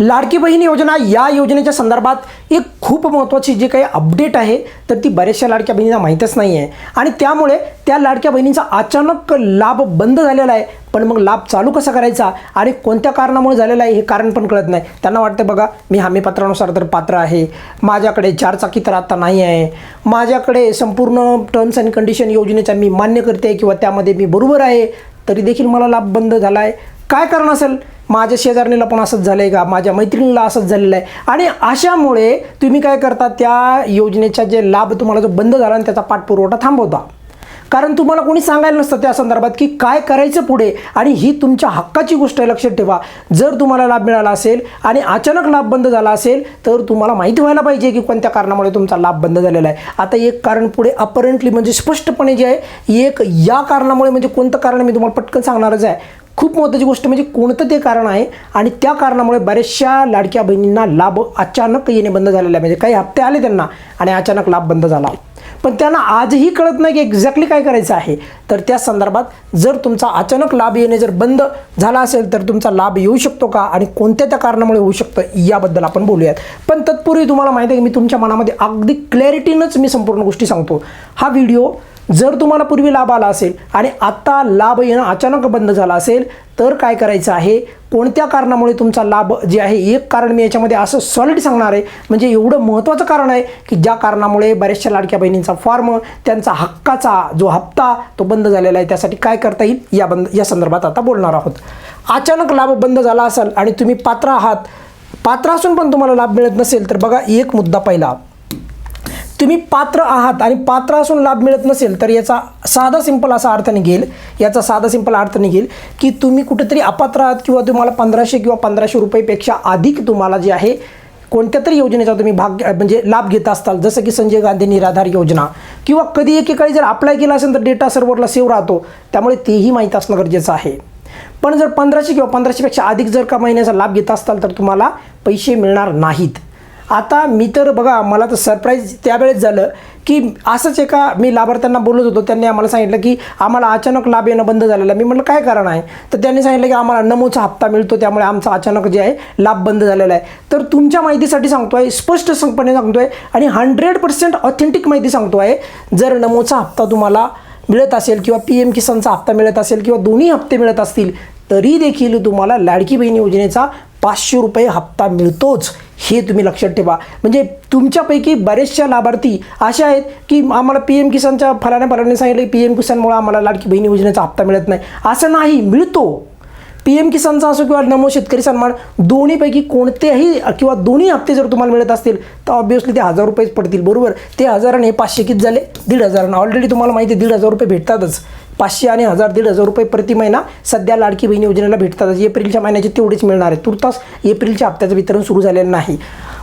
लाडकी बहीण योजना या योजनेच्या संदर्भात एक खूप महत्त्वाची जी काही अपडेट आहे तर ती बऱ्याचशा लाडक्या बहिणींना माहीतच नाही आहे आणि त्यामुळे त्या लाडक्या बहिणींचा अचानक लाभ बंद झालेला आहे पण मग लाभ चालू कसा करायचा आणि कोणत्या कारणामुळे झालेला आहे हे कारण पण कळत नाही. त्यांना वाटतं बघा मी हमीपत्रानुसार तर पात्र आहे. माझ्याकडे चारचाकी तर आता नाही आहे. माझ्याकडे संपूर्ण टर्म्स अँड कंडिशन योजनेचा मी मान्य करते किंवा त्यामध्ये मी बरोबर आहे तरी देखील मला लाभ बंद झाला आहे काय कारण असेल? माझ्या शेजारणीला पण असंच झालं आहे का? माझ्या मैत्रिणीला असंच झालेलं आहे. आणि अशामुळे तुम्ही काय करता त्या योजनेचा जे लाभ तुम्हाला जो बंद झाला आणि त्याचा पाठपुरवठा थांबवता. कारण तुम्हाला कोणी सांगायला नसतं त्या संदर्भात की काय करायचं पुढे आणि ही तुमच्या हक्काची गोष्ट आहे लक्षात ठेवा. जर तुम्हाला लाभ मिळाला असेल आणि अचानक लाभ बंद झाला असेल तर तुम्हाला माहिती व्हायला पाहिजे की कोणत्या कारणामुळे तुमचा लाभ बंद झालेला आहे. आता एक कारण पुढे अपरंटली म्हणजे स्पष्टपणे जे आहे एक या कारणामुळे म्हणजे कोणतं कारण मी तुम्हाला पटकन सांगणारच आहे. खूप महत्त्वाची गोष्ट म्हणजे कोणतं ते कारण आहे आणि त्या कारणामुळे बऱ्याचशा लाडक्या बहिणींना लाभ अचानक येणे बंद झालेला आहे. म्हणजे काही हप्ते आले त्यांना आणि अचानक लाभ बंद झाला. पण त्यांना आजही कळत नाही की एक्झॅक्टली काय करायचं आहे. तर त्या संदर्भात जर तुमचा अचानक लाभ येणे जर बंद झाला असेल तर तुमचा लाभ येऊ शकतो का? आणि कोणत्या त्या कारणामुळे होऊ शकतं? याबद्दल आपण बोलूयात. पण तत्पूर्वी तुम्हाला माहिती आहे की मी तुमच्या मनामध्ये अगदी क्लॅरिटीनंच मी संपूर्ण गोष्टी सांगतो. हा व्हिडिओ जर तुम्हाला पूर्वी लाभ आला असेल आणि आत्ता लाभ येणं अचानक बंद झाला असेल तर काय करायचं आहे? कोणत्या कारणामुळे तुमचा लाभ जे आहे एक कारण मी याच्यामध्ये असं सॉलिड सांगणार आहे. म्हणजे एवढं महत्त्वाचं कारण आहे की ज्या कारणामुळे बऱ्याचशा लाडक्या बहिणींचा फॉर्म त्यांचा हक्काचा जो हप्ता तो बंद बंद झालेला आहे त्यासाठी काय करता येईल या बंद या संदर्भात आता बोलणार आहोत. अचानक लाभ बंद झाला असाल आणि तुम्ही पात्र आहात पात्र असून पण तुम्हाला लाभ मिळत नसेल तर बघा एक मुद्दा पहिला. तुम्ही पात्र आहात आणि पात्र असून लाभ मिळत नसेल तर याचा साधा सिंपल असा अर्थ निघेल याचा साधा सिंपल अर्थ निघेल की तुम्ही कुठेतरी अपात्र आहात किंवा तुम्हाला पंधराशे किंवा पंधराशे रुपयेपेक्षा अधिक तुम्हाला जे आहे कोणत्या तरी योजनेचा तुम्ही भाग म्हणजे लाभ घेत असताल जसं की संजय गांधी निराधार योजना किंवा कधी एकेकाळी जर अप्लाय केला असेल तर डेटा सर्व्हरला सेव्ह राहतो त्यामुळे तेही माहीत असणं गरजेचं आहे. पण जर पंधराशे किंवा पंधराशेपेक्षा अधिक जर का महिन्याचा लाभ घेत असाल तर तुम्हाला पैसे मिळणार नाहीत. आता मी तर बघा मला तर सरप्राईज त्यावेळेस झालं की असंच एका मी लाभार्थ्यांना बोलत होतो. त्यांनी आम्हाला सांगितलं की आम्हाला अचानक लाभ येणं बंद झालेलं. आहे. मी म्हटलं काय कारण आहे? तर त्यांनी सांगितलं की आम्हाला नमोचा हप्ता मिळतो त्यामुळे आमचा अचानक जे आहे लाभ बंद झालेला आहे. तर तुमच्या माहितीसाठी सांगतो आहे स्पष्ट संपणे सांगतो आहे आणि हंड्रेड पर्सेंट ऑथेंटिक माहिती सांगतो आहे जर नमोचा हप्ता तुम्हाला मिळत असेल किंवा पी एम किसानचा हप्ता मिळत असेल किंवा दोन्ही हप्ते मिळत असतील तरी देखील तुम्हाला लाडकी बहीण योजनेचा पाचशे रुपये हप्ता मिळतोच. हे तुम्ही लक्षात ठेवा. म्हणजे तुमच्यापैकी बरेचशा लाभार्थी अशा आहेत की आम्हाला पी एम किसानच्या फलाने फलाने सांगितलं पी एम किसानमुळे आम्हाला लाडकी बहिणी योजनेचा हप्ता मिळत नाही. असं नाही मिळतो. पी एम किसानचा असो किंवा नमो शेतकरी सन्मान दोन्हीपैकी कोणतेही किंवा दोन्ही हप्ते जर तुम्हाला मिळत असतील तर ऑब्विसली ते हजार रुपयेच पडतील. बरोबर? ते हजारांनी हे पाचशे किती झाले? दीड हजारानं. ऑलरेडी तुम्हाला माहिती आहे दीड हजार रुपये भेटतातच. पाचशे आणि हजार दीड हजार रुपये प्रति महिना सध्या लाडकी बहीण योजनेला भेटतात. एप्रिलच्या महिन्याचे तेवढेच मिळणार आहे तुर्तास एप्रिलच्या हप्त्याचं वितरण सुरू झालेलं नाही.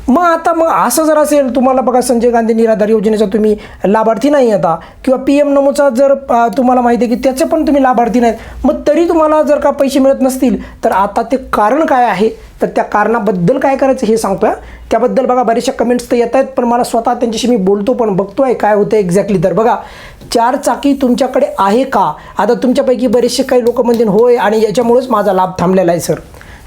मग आता मग असं जर असेल तुम्हाला बघा संजय गांधी निराधार योजनेचा तुम्ही लाभार्थी नाही आता किंवा पी एम नमोचा जर तुम्हाला माहिती आहे की त्याचे पण तुम्ही लाभार्थी नाहीत मग तरी तुम्हाला जर का पैसे मिळत नसतील तर आता ते कारण काय आहे? तर त्या कारणाबद्दल काय करायचं हे सांगतोय. त्याबद्दल बघा बरेचशा कमेंट्स तर येत आहेत पण मला स्वतः त्यांच्याशी मी बोलतो पण बघतो आहे काय होतं एक्झॅक्टली तर. बघा चार चाकी तुमच्याकडे आहे का? आता तुमच्यापैकी बरेचसे काही लोक म्हणतील होय आणि याच्यामुळेच माझा लाभ थांबलेला आहे सर.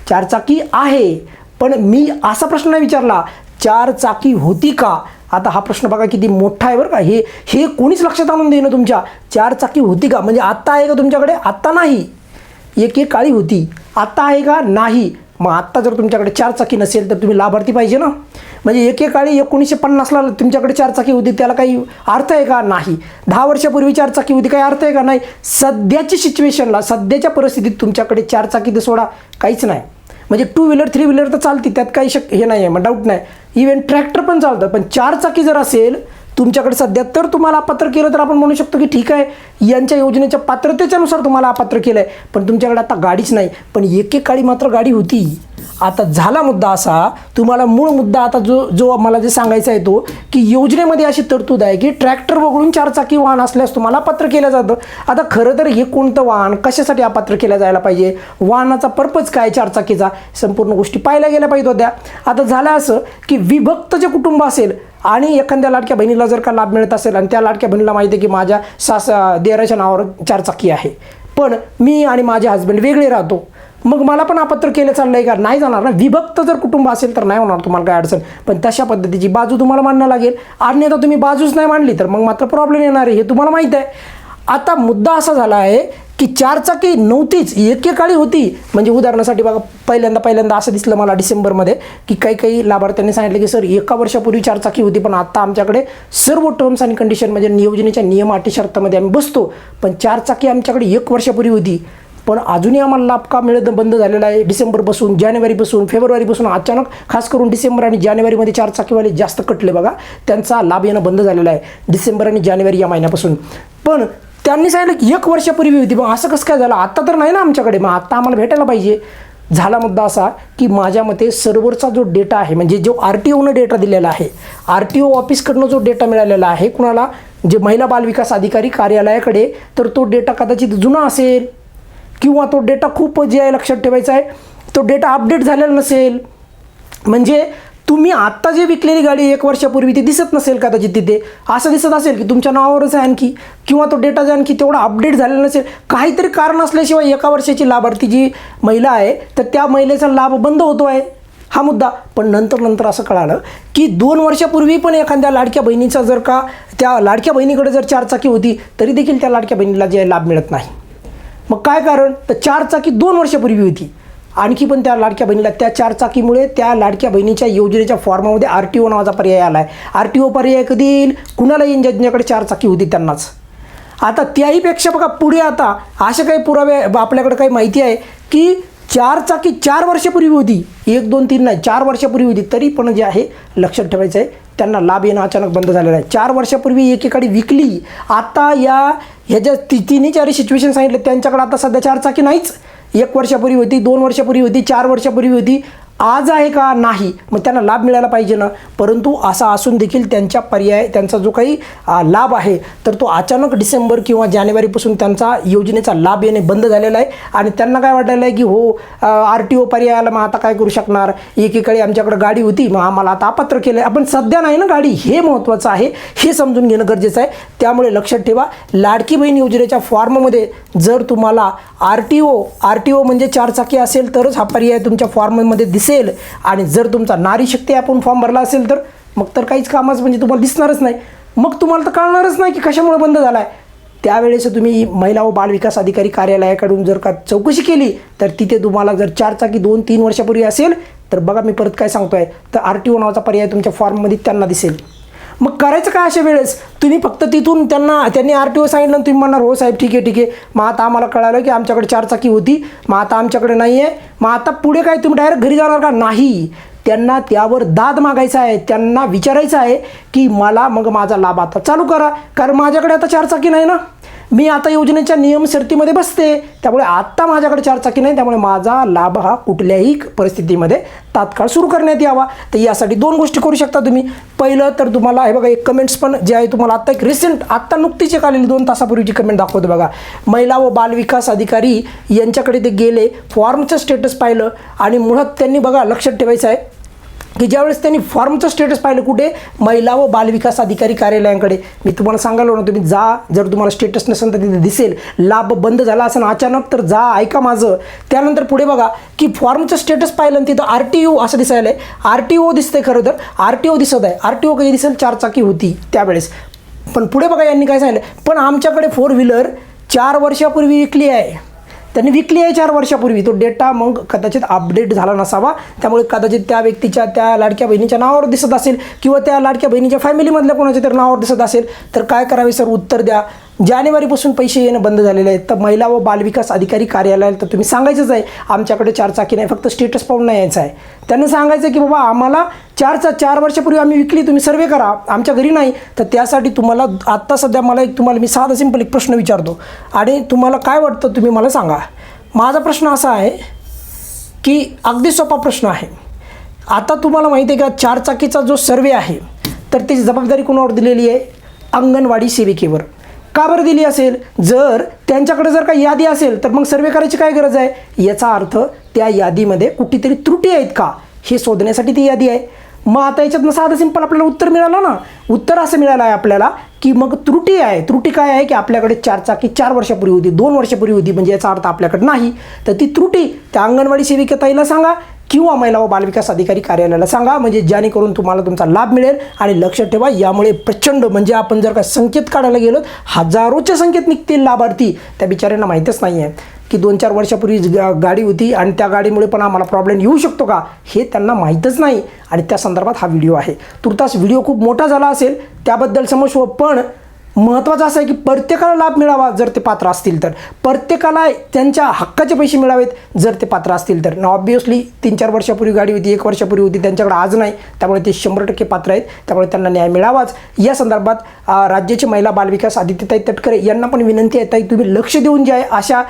चार चाकी आहे पण मी असा प्रश्न नाही विचारला चार चाकी होती का? आता हा प्रश्न बघा किती मोठा आहे बरं का. हे हे कोणीच लक्षात आणून देईन तुमच्या. चार चाकी होती का? म्हणजे आत्ता आहे का तुमच्याकडे? आत्ता नाही. एक एक काळी होती. आत्ता आहे का? नाही. मग आत्ता जर तुमच्याकडे चार चाकी नसेल तर तुम्ही लाभार्थी पाहिजे ना. म्हणजे एकेकाळी एकोणीसशे पन्नासला तुमच्याकडे चारचाकी होती त्याला काही अर्थ आहे का? नाही. दहा वर्षापूर्वी चारचाकी होती काही अर्थ आहे का? नाही. सध्याची सिच्युएशनला सध्याच्या परिस्थितीत तुमच्याकडे चारचाकी तर सोडा काहीच नाही. म्हणजे टू व्हीलर थ्री व्हीलर तर चालते त्यात काही शक हे नाही आहे मग डाऊट नाही. इव्हन ट्रॅक्टर पण चालतं पण चारचाकी जर असेल तुमच्याकडे सध्या तर तुम्हाला अपात्र केलं तर आपण म्हणू शकतो की ठीक आहे. यांच्या योजनेच्या पात्रतेच्यानुसार तुम्हाला अपात्र केलं आहे पण तुमच्याकडे आता गाडीच नाही. पण एकेकाळी मात्र गाडी होती. आता झाला मुद्दा असा तुम्हाला मूळ मुद्दा आता जो जो मला जे सांगायचा आहे तो की योजनेमध्ये अशी तरतूद आहे की ट्रॅक्टर वगळून चारचाकी वाहन असल्यास तुम्हाला अपात्र केलं जातं. आता खरं तर हे कोणतं वाहन कशासाठी अपात्र केलं जायला पाहिजे? वाहनाचा पर्पज काय चारचाकीचा? संपूर्ण गोष्टी पाहायला गेल्या पाहिजे होत्या. आता झालं असं की विभक्त जे कुटुंब असेल आणि एखाद्या लाडक्या बहिणीला जर का लाभ मिळत असेल आणि त्या लाडक्या बहिणीला माहिती आहे की माझ्या सास देराच्या नावावर चारचाकी आहे. पण मी आणि माझे हस्बंड वेगळे राहतो. मग मला पण अपत्र केलं चाललं आहे का? नाही जाणार ना. विभक्त जर कुटुंब असेल तर नाही होणार तुम्हाला काय अडचण. पण तशा पद्धतीची बाजू तुम्हाला मांडणं लागेल. आणि आता तुम्ही बाजूच नाही मांडली तर मग मात्र प्रॉब्लेम येणार आहे. हे तुम्हाला माहीत आहे. आता मुद्दा असा झाला आहे की चारचाकी नव्हतीच. एकेकाळी होती. म्हणजे उदाहरणासाठी बघा पहिल्यांदा पहिल्यांदा असं दिसलं मला डिसेंबरमध्ये की काही काही लाभार्थ्यांनी सांगितलं की सर एका वर्षापूर्वी चारचाकी होती पण आता आमच्याकडे सर्व टर्म्स आणि कंडिशन म्हणजे नियोजनेच्या नियम अटी शर्तामध्ये आम्ही बसतो. पण चारचाकी आमच्याकडे एक वर्षापूर्वी होती. पण अजूनही आम्हाला लाभ का मिळत बंद झालेला आहे. डिसेंबरपासून जानेवारीपासून फेब्रुवारीपासून अचानक खास करून डिसेंबर आणि जानेवारीमध्ये चार चाकीवाले जास्त कटले बघा त्यांचा लाभ येणं बंद झालेला आहे. डिसेंबर आणि जानेवारी या महिन्यापासून. पण त्यांनी सांगितलं की एक वर्षापूर्वी होती मग असं कसं काय झालं? आत्ता तर नाही ना आमच्याकडे मग आत्ता आम्हाला भेटायला पाहिजे. झाला मुद्दा असा की माझ्या मते सर्व्हरचा जो डेटा आहे म्हणजे जो आर टी ओनं डेटा दिलेला आहे आर टी ओ ऑफिसकडनं जो डेटा मिळालेला आहे कुणाला? जे महिला बालविकास अधिकारी कार्यालयाकडे तर तो डेटा कदाचित जुना असेल. किंवा तो डेटा खूप जे आहे लक्षात ठेवायचा आहे. तो डेटा अपडेट झालेला नसेल म्हणजे तुम्ही आत्ता जे विकलेली गाडी एक वर्षापूर्वी ती दिसत नसेल कदाचित तिथे. असं दिसत असेल की तुमच्या नावावरच आहे आणखी किंवा तो डेटा जे आणखी तेवढा अपडेट झालेला नसेल. काहीतरी कारण असल्याशिवाय एका वर्षाची लाभार्थी जी महिला आहे तर त्या महिलेचा लाभ बंद होतो आहे. हा मुद्दा. पण नंतर नंतर असं कळालं की दोन वर्षापूर्वी पण एखाद्या लाडक्या बहिणीचा जर का त्या लाडक्या बहिणीकडे जर चारचाकी होती तरी देखील त्या लाडक्या बहिणीला जे लाभ मिळत नाही. मग काय कारण? तर चार चाकी दोन वर्षापूर्वी होती. आणखी पण त्या लाडक्या बहिणीला त्या चार चाकीमुळे त्या लाडक्या बहिणीच्या योजनेच्या फॉर्मामध्ये आर टी ओ नावाचा पर्याय आला आहे आर टी ओ पर्याय कधी येईल? कुणाला येईन ज्यांच्याकडे चार चाकी होती त्यांनाच. आता त्याहीपेक्षा बघा पुढे आता असे काही पुरावे आपल्याकडे काही माहिती आहे की चारचाकी चार वर्षापूर्वी होती. एक दोन तीन नाही चार वर्षापूर्वी होती. तरी पण जे आहे लक्षात ठेवायचं आहे त्यांना लाभ येणं अचानक बंद झालेलं आहे. चार वर्षापूर्वी एकेकाळी विकली. आता या ह्याच्या ती तिन्ही चारही सिच्युएशन सांगितले त्यांच्याकडे आता सध्या चार चाकी नाहीच. एक वर्षापूर्वी होती दोन वर्षापूर्वी होती चार वर्षापूर्वी होती. आज आहे का नाही? मग त्यांना लाभ मिळायला पाहिजे ना. परंतु असा असून देखील त्यांच्या पर्याय त्यांचा जो काही लाभ आहे तर तो अचानक डिसेंबर किंवा जानेवारीपासून त्यांचा योजनेचा लाभ येणे बंद झालेला आहे. आणि त्यांना काय वाटायला आहे की हो आर टी ओ पर्यायाला मग आता काय करू शकणार? एकेकाळी आमच्याकडे गाडी होती मग आम्हाला आता अपात्र केलं आहे आपण सध्या नाही ना गाडी हे महत्त्वाचं आहे हे समजून घेणं गरजेचं आहे. त्यामुळे लक्षात ठेवा लाडकी बहीण योजनेच्या फॉर्ममध्ये जर तुम्हाला R T O R T O म्हणजे चारचाकी असेल तरच हा पर्याय तुमच्या फॉर्ममध्ये दिसेल. आणि जर तुमचा नारी शक्ती आपण फॉर्म भरला असेल तर मग तर काहीच कामच म्हणजे तुम्हाला दिसणारच नाही. मग तुम्हाला तर कळणारच नाही की कशामुळे बंद झाला आहे त्यावेळेस तुम्ही महिला व बालविकास अधिकारी कार्यालयाकडून जर का चौकशी केली तर तिथे तुम्हाला जर चार चाकी दोन तीन वर्षापूर्वी असेल तर बघा मी परत काय सांगतोय. तर आर टी ओ नावाचा पर्याय तुमच्या फॉर्ममध्ये त्यांना दिसेल. मग करायचं काय अशा वेळेस? तुम्ही फक्त तिथून त्यांना त्यांनी आर टी ओ सांगितलं आणि तुम्ही म्हणणार हो साहेब ठीक आहे ठीक आहे. मग आता आम्हाला कळालं की आमच्याकडे चारचाकी होती. मग आता आमच्याकडे नाही आहे मग आता पुढे काय तुम्ही डायरेक्ट घरी जाणार का? नाही. त्यांना त्यावर दाद मागायचा आहे. त्यांना विचारायचं आहे की मला मग माझा लाभ आता चालू करा. कारण माझ्याकडे आता चारचाकी नाही ना. मी आता योजनेच्या नियम शर्तीमध्ये बसते. त्यामुळे आत्ता माझ्याकडे चार चाकी नाही त्यामुळे माझा लाभ हा कुठल्याही परिस्थितीमध्ये तात्काळ सुरू करण्यात यावा. तर यासाठी दोन गोष्टी करू शकता तुम्ही. पहिलं तर तुम्हाला हे बघा एक कमेंट्स पण जे आहे तुम्हाला आत्ता एक रिसेंट आत्ता नुकतीच एक आलेली दोन तासापूर्वीची कमेंट दाखवतो बघा. महिला व बालविकास अधिकारी यांच्याकडे ते गेले फॉर्मचं स्टेटस पाहिलं आणि मुळात त्यांनी बघा लक्षात ठेवायचं आहे की ज्यावेळेस त्यांनी फॉर्मचं स्टेटस पाहिलं कुठे? महिला व बालविकास अधिकारी कार्यालयांकडे. मी तुम्हाला सांगायला ना तुम्ही जा जर तुम्हाला स्टेटस नसेल तर तिथे दिसेल. लाभ बंद झाला असं अचानक तर जा ऐका माझं. त्यानंतर पुढे बघा की फॉर्मचं स्टेटस पाहिलं आणि तिथं आर टी ओ असं दिसायला आहे आर टी ओ दिसतंय खरं तर. आर टी ओ दिसत आहे. आर टी ओ कधी दिसेल? चार चाकी होती त्यावेळेस. पण पुढे बघा यांनी काय सांगितलं? पण आमच्याकडे फोर व्हीलर चार वर्षापूर्वी विकली आहे. त्यांनी विकली आहे चार वर्षापूर्वी. तो डेटा मग कदाचित अपडेट झाला नसावा. त्यामुळे कदाचित त्या व्यक्तीच्या त्या लाडक्या बहिणीच्या नावावर दिसत असेल किंवा त्या लाडक्या बहिणीच्या फॅमिलीमधल्या कोणाच्या तरी नावावर दिसत असेल. तर काय करावे सर? उत्तर द्या. जानेवारीपासून पैसे येणं बंद झालेले आहेत. तर महिला व बालविकास अधिकारी कार्यालयाला तर तुम्ही सांगायचंच आहे आमच्याकडे चारचाकी नाही फक्त स्टेटस पाहून नाही यायचं आहे. त्यांना सांगायचं की बाबा आम्हाला चारचा चार वर्षापूर्वी आम्ही विकली तुम्ही सर्वे करा आमच्या घरी नाही. तर त्यासाठी तुम्हाला आत्ता सध्या मला एक तुम्हाला मी साधा सिंपल एक प्रश्न विचारतो. आणि तुम्हाला काय वाटतं तुम्ही मला सांगा. माझा प्रश्न असा आहे की अगदी सोपा प्रश्न आहे. आता तुम्हाला माहिती आहे का चारचाकीचा जो सर्वे आहे तर त्याची जबाबदारी कोणावर दिलेली आहे? अंगणवाडी सेविकेवर. का बरं दिली असेल? जर त्यांच्याकडे जर काही यादी असेल तर मग सर्वे करायची काय गरज आहे? याचा अर्थ त्या यादीमध्ये कुठेतरी त्रुटी आहेत का? हे शोधण्यासाठी ती यादी आहे. मग आता याच्यातनं साधं सिंपल आपल्याला उत्तर मिळालं ना? उत्तर असं मिळालं आहे आपल्याला की मग त्रुटी आहे. त्रुटी काय आहे की आपल्याकडे चार चाकी चार वर्षापूर्वी होती दोन वर्षापूर्वी होती म्हणजे याचा अर्थ आपल्याकडे नाही. तर ती त्रुटी त्या अंगणवाडी सेविकेताईला सांगा किंवा महिला व बालविकास अधिकारी कार्यालयाला सांगा म्हणजे जेणेकरून तुम्हाला तुमचा लाभ मिळेल आणि लक्षात ठेवा. यामुळे प्रचंड म्हणजे आपण जर का संकेत काढायला गेलो हजारोचे संकेत निघतील लाभार्थी. त्या बिचाऱ्यांना माहीतच नाही आहे की दोन चार वर्षापूर्वी गाडी होती आणि त्या गाडीमुळे पण आम्हाला प्रॉब्लेम येऊ शकतो का? हे त्यांना माहीतच नाही. आणि त्या संदर्भात हा व्हिडिओ आहे. तुर्तास व्हिडिओ खूप मोठा झाला असेल त्याबद्दल समजव पण महत्त्वाचं असं आहे की प्रत्येकाला लाभ मिळावा जर ते पात्र असतील तर. प्रत्येकाला त्यांच्या हक्काचे पैसे मिळावेत जर ते पात्र असतील तर. ऑब्वियसली तीन चार वर्षापूर्वी गाडी होती एक वर्षापूर्वी होती त्यांच्याकडे आज नाही. त्यामुळे ते शंभर टक्के पात्र आहेत. त्यामुळे त्यांना न्याय मिळावाच. या संदर्भात राज्याचे महिला बालविकास आदित्यताई तटकरे यांना पण विनंती आहे ताई तुम्ही लक्ष देऊन जे आहे अशा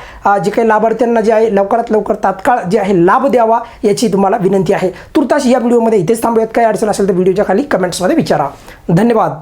जे काही लाभार्थ्यांना जे आहे लवकरात लवकर तात्काळ जे आहे लाभ द्यावा याची तुम्हाला विनंती आहे. तुर्तास या व्हिडिओमध्ये इथेच थांबूयात. काही अडचण असेल तर व्हिडिओच्या खाली कमेंट्समध्ये विचारा. धन्यवाद.